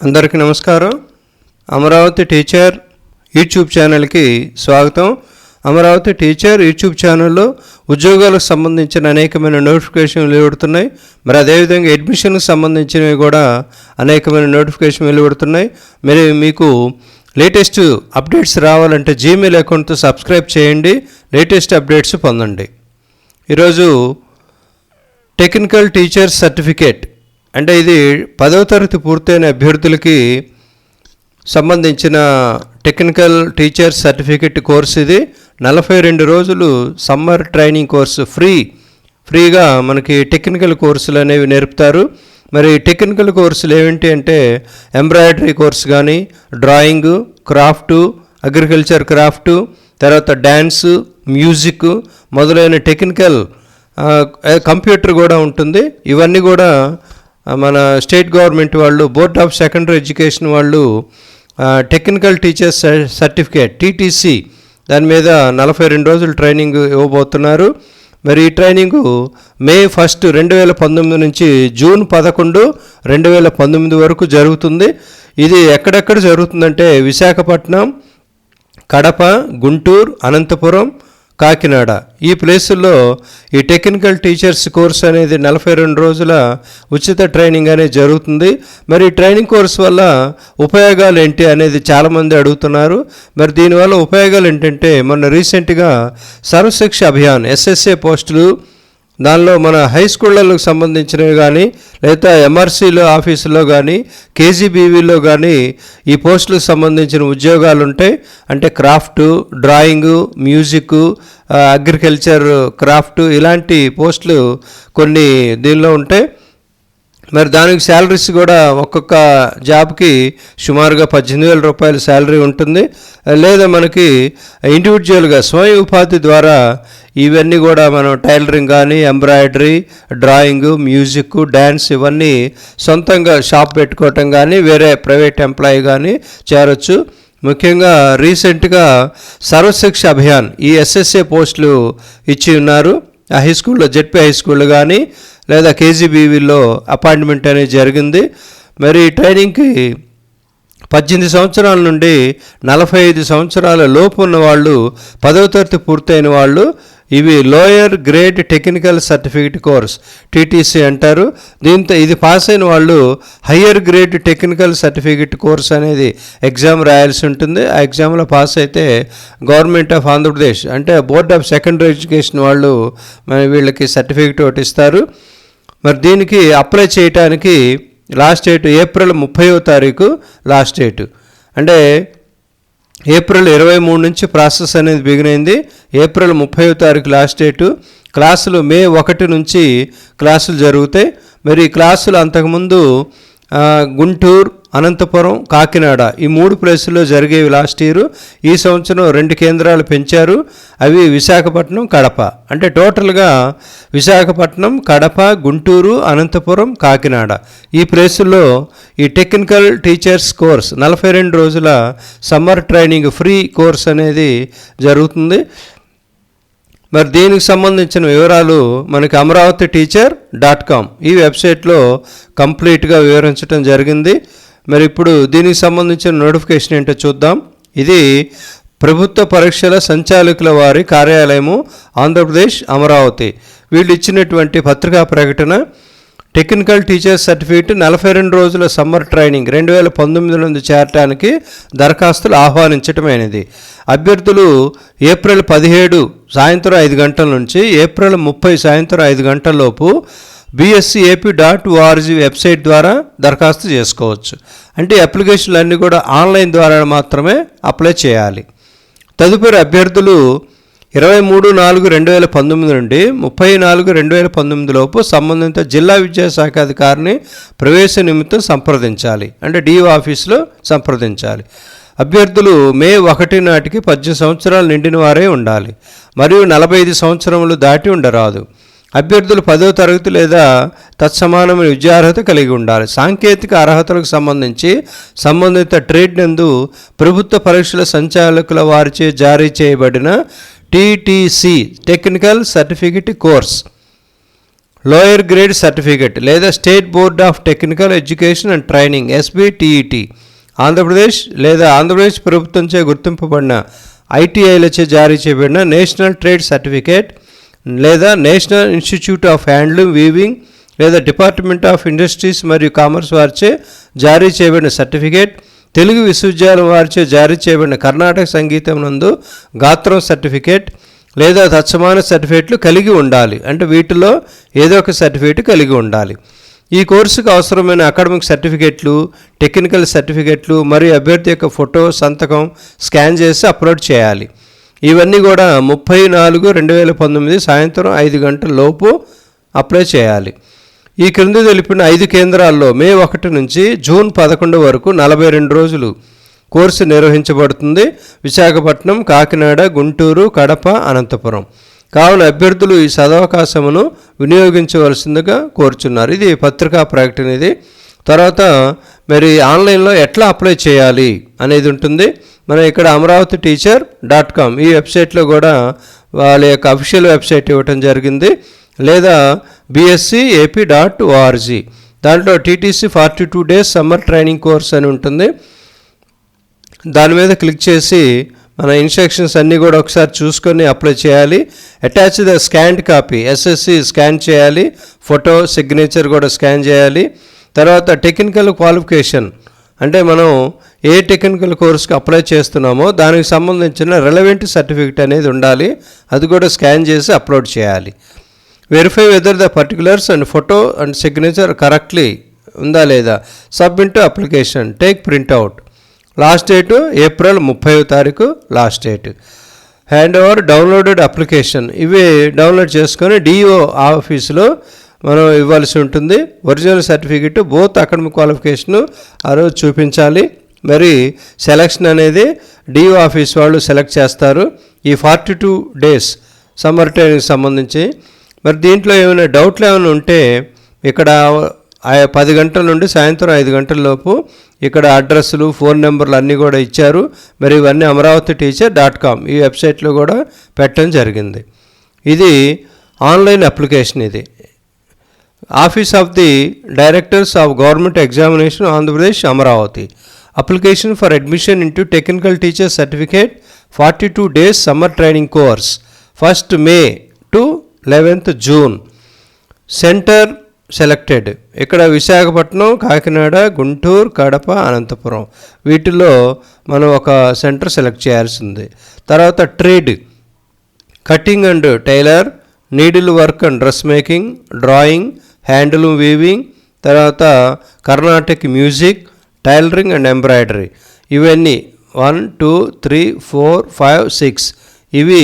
అందరికీ నమస్కారం. Amaravati teacher YouTube ఛానల్కి స్వాగతం. అమరావతి టీచర్ యూట్యూబ్ ఛానల్లో ఉద్యోగాలకు సంబంధించిన అనేకమైన నోటిఫికేషన్ వెలువడుతున్నాయి. మరి అదేవిధంగా అడ్మిషన్కి సంబంధించినవి కూడా అనేకమైన నోటిఫికేషన్ వెలువడుతున్నాయి. మరి మీకు లేటెస్ట్ అప్డేట్స్ రావాలంటే జీమెయిల్ అకౌంట్తో సబ్స్క్రైబ్ చేయండి. లేటెస్ట్ అప్డేట్స్ పొందండి. ఈరోజు టెక్నికల్ టీచర్ సర్టిఫికేట్ అంటే ఇది పదవ తరగతి పూర్తయిన అభ్యర్థులకి సంబంధించిన టెక్నికల్ టీచర్ సర్టిఫికేట్ కోర్స్ ఇది. నలభై రెండు రోజులు సమ్మర్ ట్రైనింగ్ కోర్సు ఫ్రీ. ఫ్రీగా మనకి టెక్నికల్ కోర్సులు అనేవి నేర్పుతారు. మరి టెక్నికల్ కోర్సులు ఏమిటి అంటే ఎంబ్రాయిడరీ కోర్స్ కానీ డ్రాయింగ్ క్రాఫ్టు అగ్రికల్చర్ క్రాఫ్టు తర్వాత డ్యాన్సు మ్యూజిక్ మొదలైన టెక్నికల్ కంప్యూటర్ కూడా ఉంటుంది. ఇవన్నీ కూడా మన స్టేట్ గవర్నమెంట్ వాళ్ళు బోర్డ్ ఆఫ్ సెకండరీ ఎడ్యుకేషన్ వాళ్ళు టెక్నికల్ టీచర్స్ స- సర్టిఫికేట్ టీటీసీ దాని మీద నలభై రెండు రోజులు ట్రైనింగ్ ఇవ్వబోతున్నారు. మరి ఈ ట్రైనింగు మే ఫస్ట్ రెండు వేల పంతొమ్మిది నుంచి జూన్ పదకొండు రెండు వేల పంతొమ్మిది వరకు జరుగుతుంది. ఇది ఎక్కడెక్కడ జరుగుతుందంటే విశాఖపట్నం కడప గుంటూరు అనంతపురం కాకినాడ. ఈ ప్లేసుల్లో ఈ టెక్నికల్ టీచర్స్ కోర్స్ అనేది నలభై రెండు రోజుల ఉచిత ట్రైనింగ్ అనేది జరుగుతుంది. మరి ఈ ట్రైనింగ్ కోర్స్ వల్ల ఉపయోగాలు ఏంటి అనేది చాలామంది అడుగుతున్నారు. మరి దీనివల్ల ఉపయోగాలు ఏంటంటే మొన్న రీసెంట్గా సర్వశిక్ష అభియాన్ ఎస్ఎస్ఏ పోస్టులు దానిలో మన హై స్కూళ్ళకు సంబంధించినవి కానీ లేదా ఎంఆర్సీలో ఆఫీసులో కానీ కేజీబీవీలో కానీ ఈ పోస్టులకు సంబంధించిన ఉద్యోగాలు ఉంటాయి అంటే craft drawing music agriculture craft ఇలాంటి పోస్టులు కొన్ని దీనిలో ఉంటాయి మరి దానికి శాలరీస్ కూడా ఒక్కొక్క జాబ్కి సుమారుగా పద్దెనిమిది వేల రూపాయల శాలరీ ఉంటుంది. లేదా మనకి ఇండివిజువల్గా స్వయం ఉపాధి ద్వారా ఇవన్నీ కూడా మనం టైలరింగ్ కానీ ఎంబ్రాయిడరీ డ్రాయింగ్ మ్యూజిక్ డ్యాన్స్ ఇవన్నీ సొంతంగా షాప్ పెట్టుకోవటం కానీ వేరే ప్రైవేట్ ఎంప్లాయీ కానీ చేరొచ్చు. ముఖ్యంగా రీసెంట్గా సర్వశిక్ష అభియాన్ ఈ ఎస్ఎస్ఏ పోస్టులు ఇచ్చి ఉన్నారు. ఆ హై స్కూల్లో జెడ్పీ హై స్కూల్ కానీ లేదా కేజీబీవీలో అపాయింట్మెంట్ అనేది జరిగింది. మరి ఈ ట్రైనింగ్కి పద్దెనిమిది సంవత్సరాల నుండి నలభై ఐదు సంవత్సరాల లోపు ఉన్న వాళ్ళు పదవ తరగతి పూర్తయిన వాళ్ళు ఇవి lower grade technical certificate course. TTC అంటారు. దీంతో ఇది పాస్ అయిన వాళ్ళు higher grade technical certificate course అనేది ఎగ్జామ్ రాయాల్సి ఉంటుంది. ఆ ఎగ్జామ్లో పాస్ అయితే గవర్నమెంట్ ఆఫ్ ఆంధ్రప్రదేశ్ అంటే బోర్డ్ ఆఫ్ సెకండరీ ఎడ్యుకేషన్ వాళ్ళు మన వీళ్ళకి సర్టిఫికేట్ ఒకటి ఇస్తారు. మరి దీనికి అప్లై చేయటానికి లాస్ట్ డేట్ ఏప్రిల్ ముప్పైవ తారీఖు లాస్ట్ డేట్. అంటే ఏప్రిల్ ఇరవై మూడు నుంచి ప్రాసెస్ అనేది బిగినైంది ఏప్రిల్ ముప్పై తారీఖు లాస్ట్ డేటు క్లాసులు మే ఒకటి నుంచి క్లాసులు జరుగుతాయి. మరి ఈ క్లాసులు అంతకుముందు గుంటూరు అనంతపురం కాకినాడ ఈ మూడు ప్లేసుల్లో జరిగేవి లాస్ట్ ఇయర్. ఈ సంవత్సరం రెండు కేంద్రాలు పెంచారు. అవి విశాఖపట్నం కడప. అంటే టోటల్గా విశాఖపట్నం కడప గుంటూరు అనంతపురం కాకినాడ. ఈ ప్లేసుల్లో ఈ టెక్నికల్ టీచర్స్ కోర్స్ నలభై రెండు రోజుల సమ్మర్ ట్రైనింగ్ ఫ్రీ కోర్స్ అనేది జరుగుతుంది. మరి దీనికి సంబంధించిన వివరాలు మనకి అమరావతి టీచర్ డాట్ కామ్ ఈ వెబ్సైట్లో కంప్లీట్గా వివరించడం జరిగింది. మరి ఇప్పుడు దీనికి సంబంధించిన నోటిఫికేషన్ ఏంటో చూద్దాం. ఇది ప్రభుత్వ పరీక్షల సంచాలకుల వారి కార్యాలయము ఆంధ్రప్రదేశ్ అమరావతి. వీళ్ళు ఇచ్చినటువంటి పత్రికా ప్రకటన టెక్నికల్ టీచర్ సర్టిఫికేట్ నలభై రెండు రోజుల సమ్మర్ ట్రైనింగ్ రెండు వేల పంతొమ్మిది నుండి చేరటానికి దరఖాస్తులు ఆహ్వానించటమైనది. అభ్యర్థులు ఏప్రిల్ పదిహేడు సాయంత్రం ఐదు గంటల నుంచి ఏప్రిల్ ముప్పై సాయంత్రం ఐదు గంటల లోపు BSE AP dot org website ద్వారా దరఖాస్తు చేసుకోవచ్చు. అంటే అప్లికేషన్లు అన్నీ కూడా ఆన్లైన్ ద్వారా మాత్రమే అప్లై చేయాలి. తదుపరి అభ్యర్థులు ఇరవై మూడు నాలుగు రెండు వేల పంతొమ్మిది నుండి ముప్పై నాలుగు రెండు వేల పంతొమ్మిది లోపు సంబంధిత జిల్లా విద్యాశాఖ అధికారిని ప్రవేశ నిమిత్తం సంప్రదించాలి. అంటే డిఓ ఆఫీస్లో సంప్రదించాలి. అభ్యర్థులు మే ఒకటి నాటికి పద్దెనిమిది సంవత్సరాలు నిండిన వారే ఉండాలి. మరియు నలభై ఐదు సంవత్సరములు దాటి ఉండరాదు. అభ్యర్థులు పదో తరగతి లేదా తత్సమానమైన విద్యార్హత కలిగి ఉండాలి. సాంకేతిక అర్హతలకు సంబంధించి సంబంధిత ట్రేడ్ నందు ప్రభుత్వ పరీక్షల సంచాలకుల వారిచే జారీ చేయబడిన TTC technical certificate course lower grade certificate లేదా state board of technical education and training SBTET Andhra Pradesh లేదా ఆంధ్రప్రదేశ్ ప్రభుత్వంచే గుర్తింపబడిన ఐటీఐలచే జారీ చేయబడిన నేషనల్ ట్రేడ్ సర్టిఫికేట్ లేదా national institute of handloom weaving లేదా డిపార్ట్మెంట్ ఆఫ్ ఇండస్ట్రీస్ మరియు కామర్స్ వారిచే జారీ చేయబడిన సర్టిఫికేట్ తెలుగు విశ్వవిద్యాలయం వారిచే జారీ చేయబడిన కర్ణాటక సంగీతం నందు గాత్రం సర్టిఫికేట్ లేదా తత్సమాన సర్టిఫికేట్లు కలిగి ఉండాలి. అంటే వీటిలో ఏదో ఒక సర్టిఫికేట్ కలిగి ఉండాలి. ఈ కోర్సుకు అవసరమైన అకాడమిక్ సర్టిఫికేట్లు టెక్నికల్ సర్టిఫికేట్లు మరియు అభ్యర్థి యొక్క ఫోటో సంతకం స్కాన్ చేసి అప్లోడ్ చేయాలి. ఇవన్నీ కూడా ముప్పై నాలుగు రెండు వేల పంతొమ్మిది సాయంత్రం ఐదు గంటల లోపు అప్లై చేయాలి. ఈ క్రింద తెలిపిన ఐదు కేంద్రాల్లో మే ఒకటి నుంచి జూన్ పదకొండు వరకు నలభై రెండు రోజులు కోర్సు నిర్వహించబడుతుంది. విశాఖపట్నం కాకినాడ గుంటూరు కడప అనంతపురం. కావున అభ్యర్థులు ఈ సదవకాశమును వినియోగించవలసిందిగా కోరుచున్నారు. ఇది పత్రికా ప్రకటన ఇది. తర్వాత మరి ఆన్లైన్లో ఎట్లా అప్లై చేయాలి అనేది ఉంటుంది. మనం ఇక్కడ అమరావతి టీచర్ డాట్ కామ్ ఈ వెబ్సైట్లో కూడా వాళ్ళ యొక్క అఫీషియల్ వెబ్సైట్ ఇవ్వటం జరిగింది. లేదా బీఎస్సీ ఏపీ డాట్ ఓఆర్జీ దాంట్లో TTC forty two days summer training course అని ఉంటుంది. దాని మీద క్లిక్ చేసి మన ఇన్స్ట్రక్షన్స్ అన్నీ కూడా ఒకసారి చూసుకొని అప్లై చేయాలి. Attach the scanned copy SSC scan చేయాలి. ఫోటో సిగ్నేచర్ కూడా స్కాన్ చేయాలి. తర్వాత టెక్నికల్ క్వాలిఫికేషన్ అంటే మనం ఏ టెక్నికల్ కోర్స్కి అప్లై చేస్తున్నామో దానికి సంబంధించిన రెలవెంట్ సర్టిఫికేట్ అనేది ఉండాలి. అది కూడా స్కాన్ చేసి అప్లోడ్ చేయాలి. Verify whether the particulars and photo and signature correctly ఉందా లేదా? Submit application take printout last date April ముప్పై తారీఖు last date hand over downloaded application ఇవి డౌన్లోడ్ చేసుకొని డిఓ ఆఫీసులో మనం ఇవ్వాల్సి ఉంటుంది. Original certificate both academic qualification ఆ రోజు చూపించాలి. మరి సెలక్షన్ అనేది డిఓ ఆఫీస్ వాళ్ళు సెలెక్ట్ చేస్తారు. ఈ forty two days summer training సంబంధించి. మరి దీంట్లో ఏమైనా డౌట్లు ఏమైనా ఉంటే ఇక్కడ పది గంటల నుండి సాయంత్రం ఐదు గంటల లోపు ఇక్కడ అడ్రస్లు ఫోన్ నెంబర్లు అన్నీ కూడా ఇచ్చారు. మరి ఇవన్నీ అమరావతి టీచర్ డాట్ కామ్ ఈ వెబ్సైట్లో కూడా పెట్టడం జరిగింది. ఇది ఆన్లైన్ అప్లికేషన్ ఇది. Office of the directors of government examination Andhra Pradesh Amaravati application for admission into technical teacher certificate forty two days summer training course first May to eleventh June centre selected ఇక్కడ విశాఖపట్నం కాకినాడ గుంటూరు కడప అనంతపురం. వీటిలో మనం ఒక సెంటర్ సెలెక్ట్ చేయాల్సింది. తర్వాత trade cutting and tailor needle work and dress making drawing handloom weaving తర్వాత Carnatic music tailoring and embroidery. ఇవన్నీ one two three four five six. ఇవి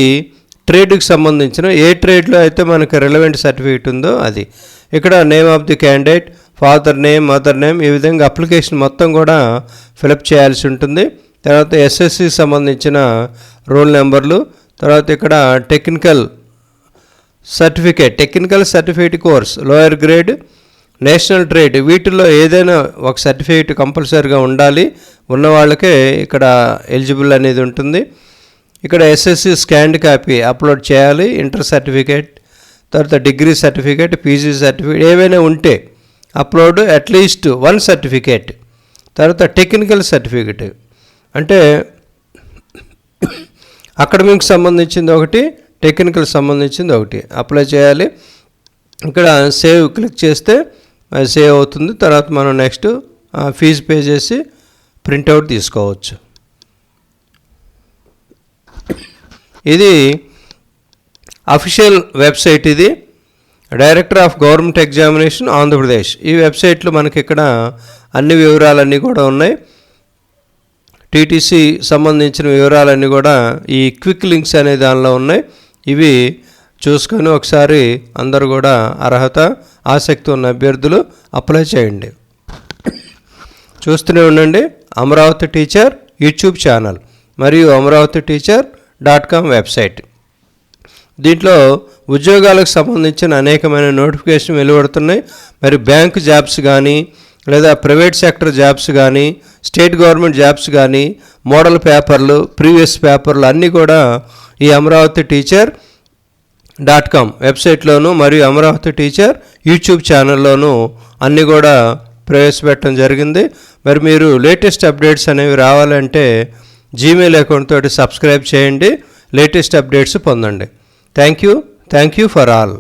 ట్రేడ్కి సంబంధించిన ఏ ట్రేడ్లో అయితే మనకు రిలవెంట్ సర్టిఫికేట్ ఉందో అది. ఇక్కడ name of the candidate father name mother name ఈ విధంగా అప్లికేషన్ మొత్తం కూడా ఫిలప్ చేయాల్సి ఉంటుంది. తర్వాత ఎస్ఎస్సి సంబంధించిన రోల్ నెంబర్లు తర్వాత ఇక్కడ technical certificate technical certificate course lower grade national trade వీటిల్లో ఏదైనా ఒక సర్టిఫికేట్ కంపల్సరీగా ఉండాలి. ఉన్న వాళ్ళకే ఇక్కడ ఎలిజిబుల్ అనేది ఉంటుంది. ఇక్కడ ఎస్ఎస్సి స్కాన్డ్ కాపీ అప్లోడ్ చేయాలి. ఇంటర్ సర్టిఫికేట్ తర్వాత డిగ్రీ సర్టిఫికేట్ పీజీ సర్టిఫికేట్ ఏవైనా ఉంటే upload at least one certificate తర్వాత టెక్నికల్ సర్టిఫికేట్. అంటే అకాడమిక్ సంబంధించింది ఒకటి టెక్నికల్ సంబంధించింది ఒకటి. అప్లై చేయాలి. ఇక్కడ సేవ్ క్లిక్ చేస్తే సేవ్ అవుతుంది. తర్వాత మనం నెక్స్ట్ ఫీజు పే చేసి ప్రింట్అవుట్ తీసుకోవచ్చు. ఇది అఫీషియల్ వెబ్సైట్ ఇది. Director of government examination Andhra Pradesh. ఈ వెబ్సైట్లో మనకి ఇక్కడ అన్ని వివరాలన్నీ కూడా ఉన్నాయి. టీటీసీ సంబంధించిన వివరాలన్నీ కూడా ఈ క్విక్ లింక్స్ అనే దానిలో ఉన్నాయి. ఇవి చూసుకొని ఒకసారి అందరు కూడా అర్హత ఆసక్తి ఉన్న అభ్యర్థులు అప్లై చేయండి. చూస్తూనే ఉండండి అమరావతి టీచర్ యూట్యూబ్ ఛానల్ మరియు Amaravati teacher dot com website. దీంట్లో ఉద్యోగాలకు సంబంధించిన అనేకమైన నోటిఫికేషన్ వెలువడుతున్నాయి. మరి బ్యాంకు జాబ్స్ కానీ లేదా ప్రైవేట్ సెక్టర్ జాబ్స్ కానీ స్టేట్ గవర్నమెంట్ జాబ్స్ కానీ మోడల్ పేపర్లు ప్రీవియస్ పేపర్లు అన్నీ కూడా ఈ అమరావతి టీచర్ డాట్ కామ్ వెబ్సైట్లోను మరియు అమరావతి టీచర్ యూట్యూబ్ ఛానల్లోనూ అన్నీ కూడా ప్రవేశపెట్టడం జరిగింది. మరి మీరు లేటెస్ట్ అప్డేట్స్ అనేవి రావాలంటే జీమెయిల్ అకౌంట్ తోటి సబ్స్క్రైబ్ చేయండి. లేటెస్ట్ అప్డేట్స్ పొందండి. Thank you thank you for all.